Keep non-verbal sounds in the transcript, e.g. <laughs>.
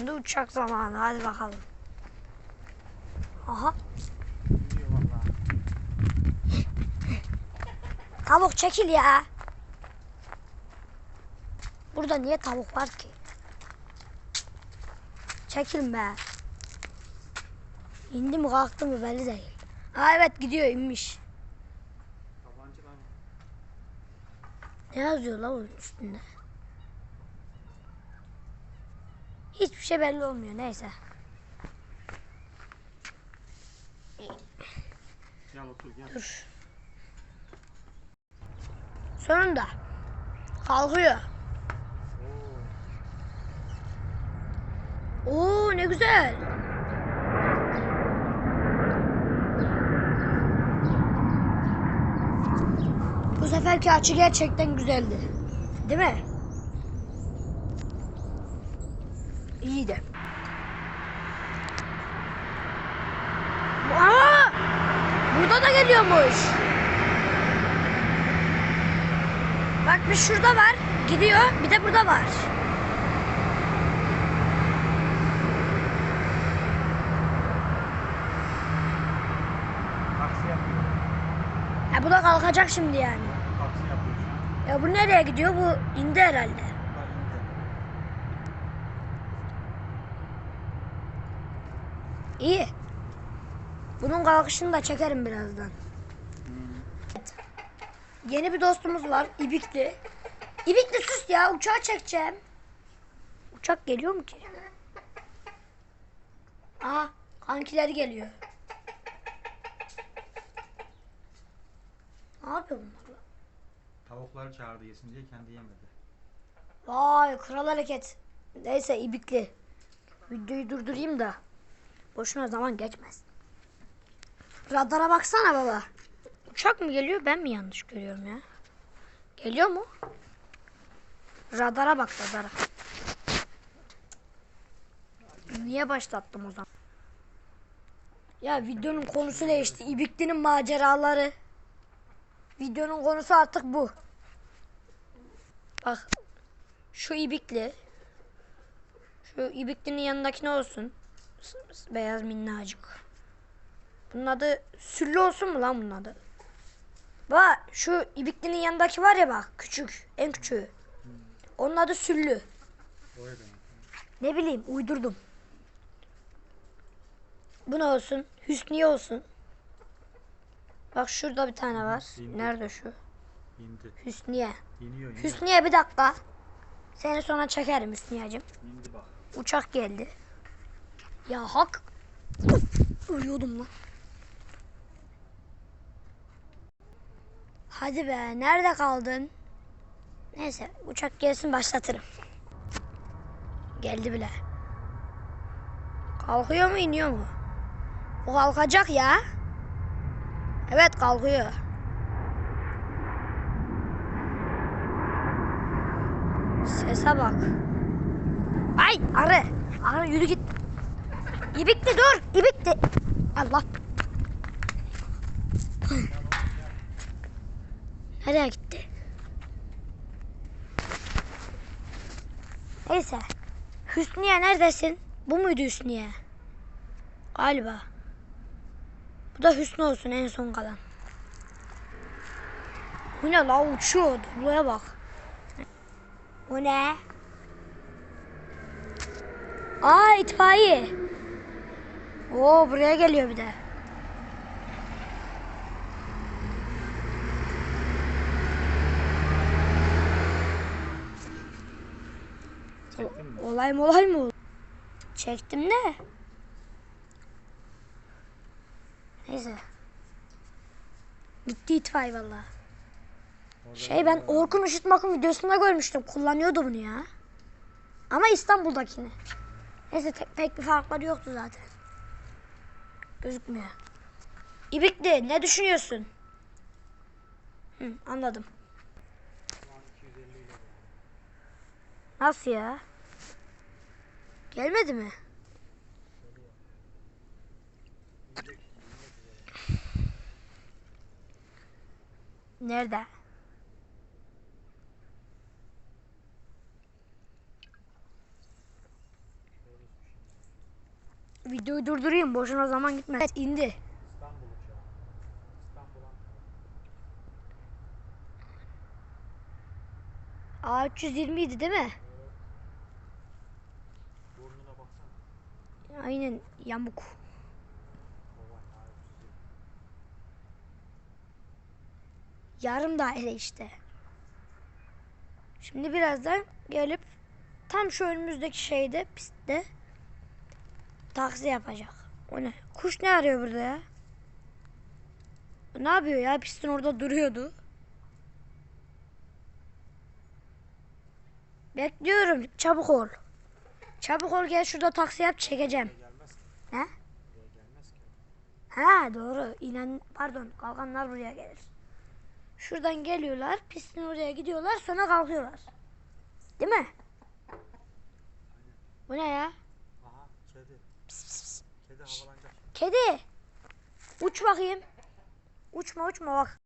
Şimdi uçak zamanı. Hadi bakalım. Aha. <laughs> Tavuk çekil ya. Burada niye tavuk var ki? Çekilin be. İndi mi kalktı mı belli değil. Ha evet gidiyor inmiş. Ne yazıyor la onun üstünde? Hiçbir şey belli olmuyor neyse. Gel otur gel. Dur. Sonunda kalkıyor. Oo. Oo ne güzel. Bu seferki açı gerçekten güzeldi. Değil mi? İyiydi. Aa! Burada da geliyormuş. Bak bir şurada var. Gidiyor. Bir de burada var. Taksi yapıyor. Ha, bu da kalkacak şimdi yani. Ya bu nereye gidiyor? Bu indi herhalde. Bak indi. İyi. Bunun kalkışını da çekerim birazdan. Yeni bir dostumuz var. İbikli. İbikli sus ya. Uçağı çekeceğim. Uçak geliyor mu ki? Aha. Kankileri geliyor. Ne yapıyor bunlar? Tavukları çağırdı yesin diye kendi yemedi. Vay kral hareket. Neyse ibikli. Videoyu durdurayım da. Boşuna zaman geçmez. Radara baksana baba. Uçak mı geliyor ben mi yanlış görüyorum ya? Geliyor mu? Radara bak radara. Niye başlattım o zaman? Ya videonun konusu değişti. İbikli'nin maceraları. Videonun konusu artık bu. Bak şu ibikli. Şu ibiklinin yanındaki ne olsun? Beyaz minnacık. Bunun adı Süllü olsun mu lan bunun adı? Bak şu ibiklinin yanındaki var ya bak küçük. En küçüğü. Onun adı Süllü. Ne bileyim uydurdum. Bu ne olsun? Hüsniye olsun. Bak şurada bir tane var. İndi. Nerede şu? İndi. Hüsniye. İniyor iniyor. Hüsniye bir dakika. Seni sonra çekerim Hüsniyeciğim. İndi bak. Uçak geldi. Ya hak. Ölüyordum lan. Hadi be nerede kaldın? Neyse uçak gelsin başlatırım. Geldi bile. Kalkıyor mu iniyor mu? O kalkacak ya. Evet kalkıyor. Sese bak. Ay arı. Arı yürü git. İbikli dur. İbikli. Allah. Nereye gitti? Neyse. Hüsniye neredesin? Bu muydu Hüsniye? Galiba. Bu da Hüsnü olsun en son kalan. Bu ne la uçuyor. Tabloya bak. O ne? Aa itfaiye. Oo buraya geliyor bir de. Çektin mi? Olay mı olay mı? Çektim de. Neyse. Gitti itfaiye valla. Şey ben Orkun Işıtmak'ın videosunda görmüştüm. Kullanıyordu bunu ya. Ama İstanbul'dakini. Neyse pek bir farkları yoktu zaten. Gözükmüyor. İbikli ne düşünüyorsun? Hı, anladım. Nasıl ya? Gelmedi mi? Nerede? Videoyu durdurayım. Boşuna zaman gitmez. Evet indi. İstanbul uçağı. İstanbul Ankara. A320 idi değil mi? Burnuna baksana. Aynen yamuk. Yarım daire işte. Şimdi birazdan gelip tam şu önümüzdeki şeyde pistte taksi yapacak. O ne? Kuş ne arıyor burada ya? Ne yapıyor ya? Pistin orada duruyordu. Bekliyorum. Çabuk ol. Çabuk ol gel şurada taksi yap çekeceğim. He? Ha doğru. İnen pardon kalkanlar buraya gelir. Şuradan geliyorlar, pistin oraya gidiyorlar, sonra kalkıyorlar. Değil mi? Bu ne ya? Aha kedi. Pis, pis, pis. Kedi havalanacak. Kedi. Uç bakayım. Uçma uçma bak.